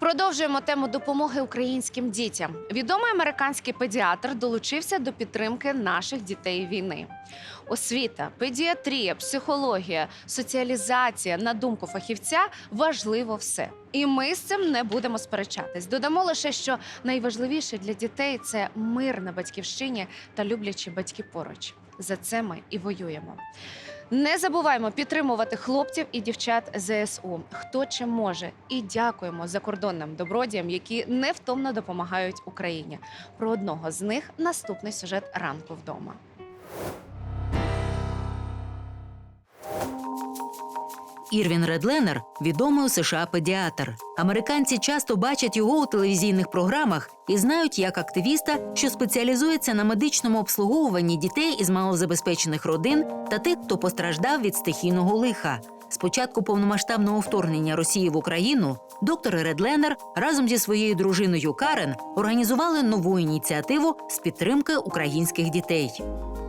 Продовжуємо тему допомоги українським дітям. Відомий американський педіатр долучився до підтримки наших дітей війни. Освіта, педіатрія, психологія, соціалізація, на думку фахівця, важливо все. І ми з цим не будемо сперечатись. Додамо лише, що найважливіше для дітей це мир на батьківщині та люблячі батьки поруч. За це ми і воюємо. Не забуваємо підтримувати хлопців і дівчат ЗСУ, хто чим може, і дякуємо закордонним добродіям, які невтомно допомагають Україні. Про одного з них наступний сюжет ранку вдома. Ірвін Редленер відомий у США педіатр. Американці часто бачать його у телевізійних програмах і знають як активіста, що спеціалізується на медичному обслуговуванні дітей із малозабезпечених родин та тих, хто постраждав від стихійного лиха. З початку повномасштабного вторгнення Росії в Україну доктор Редленер разом зі своєю дружиною Карен організували нову ініціативу з підтримки українських дітей.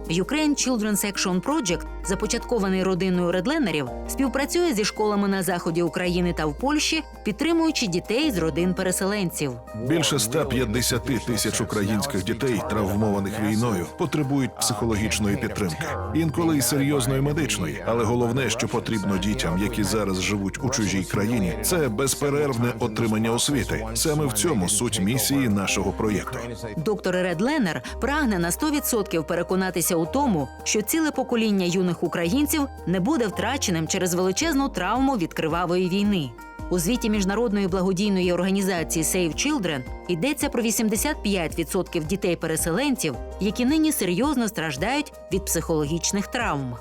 Ukraine Children's Action Project, започаткований родиною Редленерів, співпрацює зі школами на заході України та в Польщі, підтримуючи дітей з родин переселенців. Більше 150 тисяч українських дітей, травмованих війною, потребують психологічної підтримки, інколи й серйозної медичної. Але головне, що потрібно дітям, які зараз живуть у чужій країні, це безперервне отримання освіти. Саме в цьому суть місії нашого проєкту. Доктор Редленер прагне на 100% переконатися у тому, що ціле покоління юних українців не буде втраченим через величезну травму від кривавої війни. У звіті міжнародної благодійної організації Save Children йдеться про 85% дітей-переселенців, які нині серйозно страждають від психологічних травм.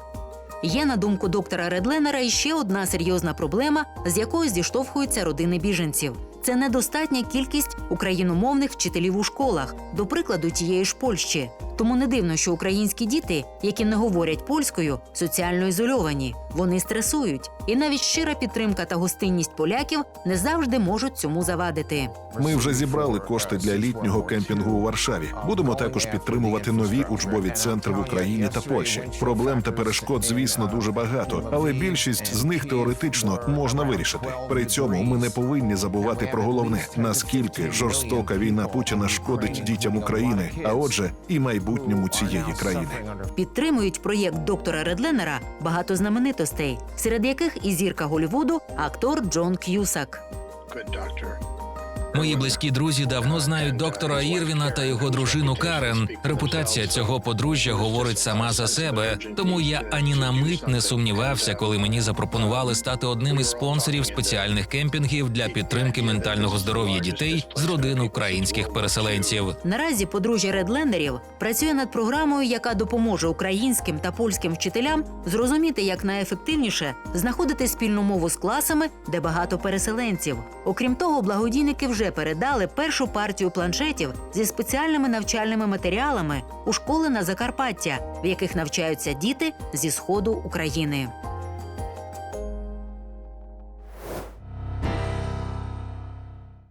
Є, на думку доктора Редленера, іще одна серйозна проблема, з якою зіштовхуються родини біженців. Це недостатня кількість україномовних вчителів у школах, до прикладу тієї ж Польщі. Тому не дивно, що українські діти, які не говорять польською, соціально ізольовані. Вони стресують, і навіть щира підтримка та гостинність поляків не завжди можуть цьому завадити. Ми вже зібрали кошти для літнього кемпінгу у Варшаві. Будемо також підтримувати нові учбові центри в Україні та Польщі. Проблем та перешкод, звісно, дуже багато, але більшість з них теоретично можна вирішити. При цьому ми не повинні забувати про головне: наскільки жорстока війна Путіна шкодить дітям України, а отже, і майбутньому цієї країни. Підтримують проєкт доктора Редленера багато знаменитостей, серед яких і зірка Голлівуду, актор Джон К'юсак. Мої близькі друзі давно знають доктора Ірвіна та його дружину Карен. Репутація цього подружжя говорить сама за себе. Тому я ані на мить не сумнівався, коли мені запропонували стати одним із спонсорів спеціальних кемпінгів для підтримки ментального здоров'я дітей з родин українських переселенців. Наразі подружжя Редленерів працює над програмою, яка допоможе українським та польським вчителям зрозуміти, як найефективніше знаходити спільну мову з класами, де багато переселенців. Окрім того, благодійники вже передали першу партію планшетів зі спеціальними навчальними матеріалами у школи на Закарпаття, в яких навчаються діти зі сходу України.